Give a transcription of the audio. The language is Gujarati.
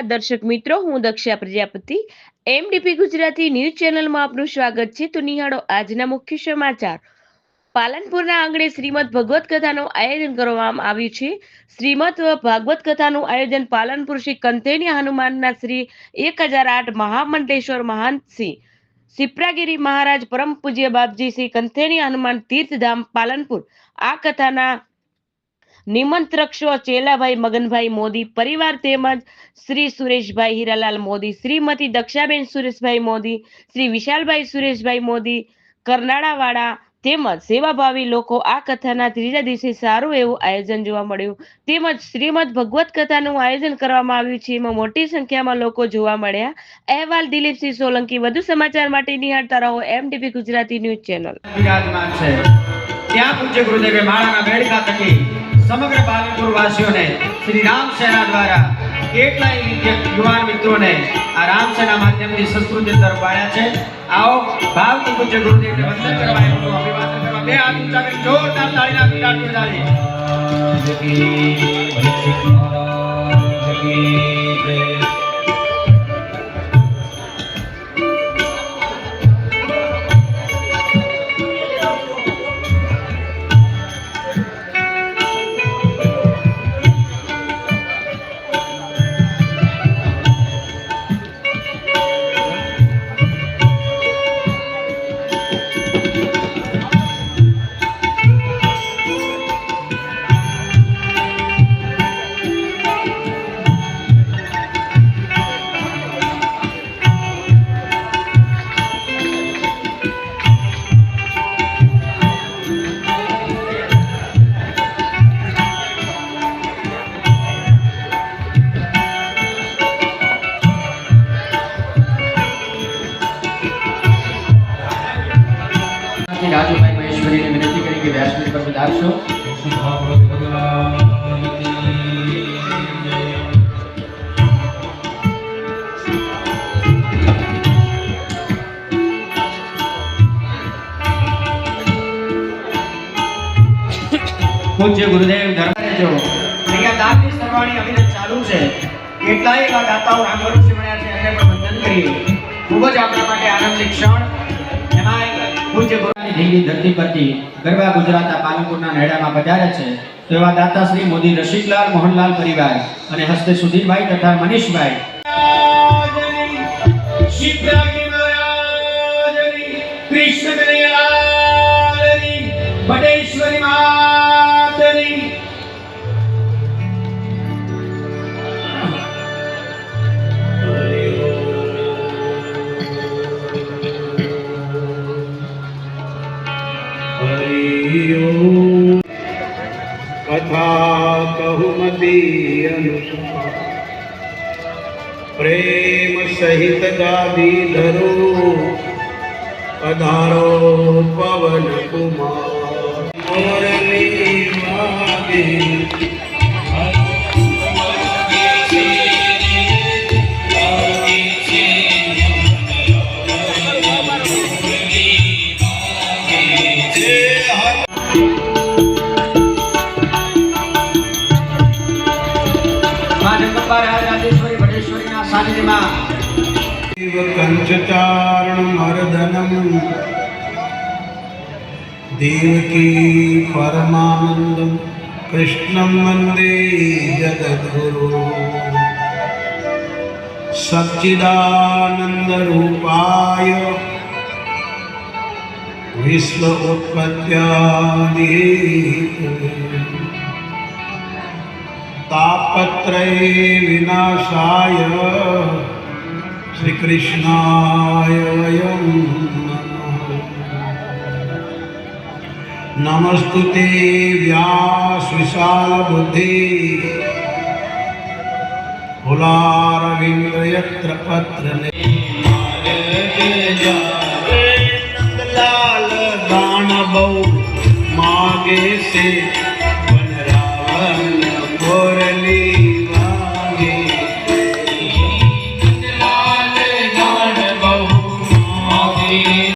નમસ્કાર દર્શક મિત્રો, હું દક્ષા પ્રજાપતિ. એમડીપી ગુજરાતી ન્યૂઝ ચેનલમાં આપનું સ્વાગત છે. તો નિહાળો આજના મુખ્ય સમાચાર. પાલનપુરના આંગણે શ્રીમદ ભગવત કથાનું આયોજન કરવામાં આવ્યું છે. શ્રીમદ ભાગવત કથાનું આયોજન પાલનપુર શ્રી કંથેની હનુમાનના શ્રી એક હજાર આઠ મહામંડેશ્વર શ્રી સિપ્રાગીરી મહારાજ પરમ પૂજ્ય બાપજી શ્રી કંથેની હનુમાન તીર્થધામ પાલનપુર. આ કથાના નિમંત્રક છો ચેલાભાઈ, મગનભાઈ મોદી પરિવાર તેમજ શ્રી સુરેશભાઈ હીરાલાલ મોદી, શ્રીમતી દક્ષાબેન સુરેશભાઈ મોદી, શ્રી વિશાલભાઈ સુરેશભાઈ મોદી, કરનાળાવાળા તેમજ સેવાભાવી લોકો આ કથાના ત્રીજા દિવસે સારું એવું આયોજન જોવા મળ્યું. તેમજ શ્રીમદ ભગવત કથાનું આયોજન કરવામાં આવ્યું છે. એમાં મોટી સંખ્યામાં લોકો જોવા મળ્યા. અહેવાલ દિલીપસિંહ સોલંકી, વધુ સમાચાર માટે નિહાળતા રહો એમટીપી ગુજરાતી ન્યૂઝ ચેનલ. ત્યાં પૂજ્ય ગુરુદેવે માળાના બેડકા થકી સમગ્ર પાલનપુર વાસીઓને શ્રી રામ સેના દ્વારા કેટલાય યુવાન મિત્રોને આ રામ સેના માધ્યમથી સંસ્કૃતિ તરફ વાળ્યા છે. આવો ભાવથી પૂજ્ય ગુરુદેવને વંદન કરવા એમનું અભિવાદન કરવા. બે હાથ કરી, જોરદાર તાળીના પીડાટની તાળી રાજુભાઈ મહેશ્વરીને વિનંતી કરી કે વ્યાસપીઠ પર પધારશો પૂજ્ય ગુરુદેવ ધર્મ રહેજો અહીંયા દાનની સરવાણી અભિનય ચાલુ છે. કેટલાય એવા દાતાઓ રામ ભરોસે મળ્યા છે, એમને પણ વંદન કરીએ. ખૂબ જ આપણા માટે આનંદની ક્ષણ એમાંય પૂજ્ય ગુરુની ધીંગી ધરતી પરથી ગરબા ગુજરાતા પાલનપુરના નેડામાં પધાર્યા છે. તો એવા દાતાશ્રી મોદી રસિકલાલ, મોહનલાલ પરિવાર અને હસ્તે સુધીરભાઈ તથા મનીષભાઈ કથા કહુમતી અનુસુપા પ્રેમ સહિત ગાદી ધરો પધારો પવન કુમાર જગદંબા રાજરાજેશ્વરી ભટેશ્વરીના સાનિધ્યમાં કંચચારણ મર્દનમ દેવકી પરમાનંદમ કૃષ્ણમ વંદે જગદગુરુ. સચ્ચિદાનંદ રૂપાય વિશ્વ ઉત્પત્યાદિ તાપત્રય વિનાશાય શ્રી કૃષ્ણાય વયમ નમસ્તુ તે વ્યાસ વિશાલ બુદ્ધિ ફુલારવિંદ્રયત્ર પત્ર લાલ દાન બહુ માગે છે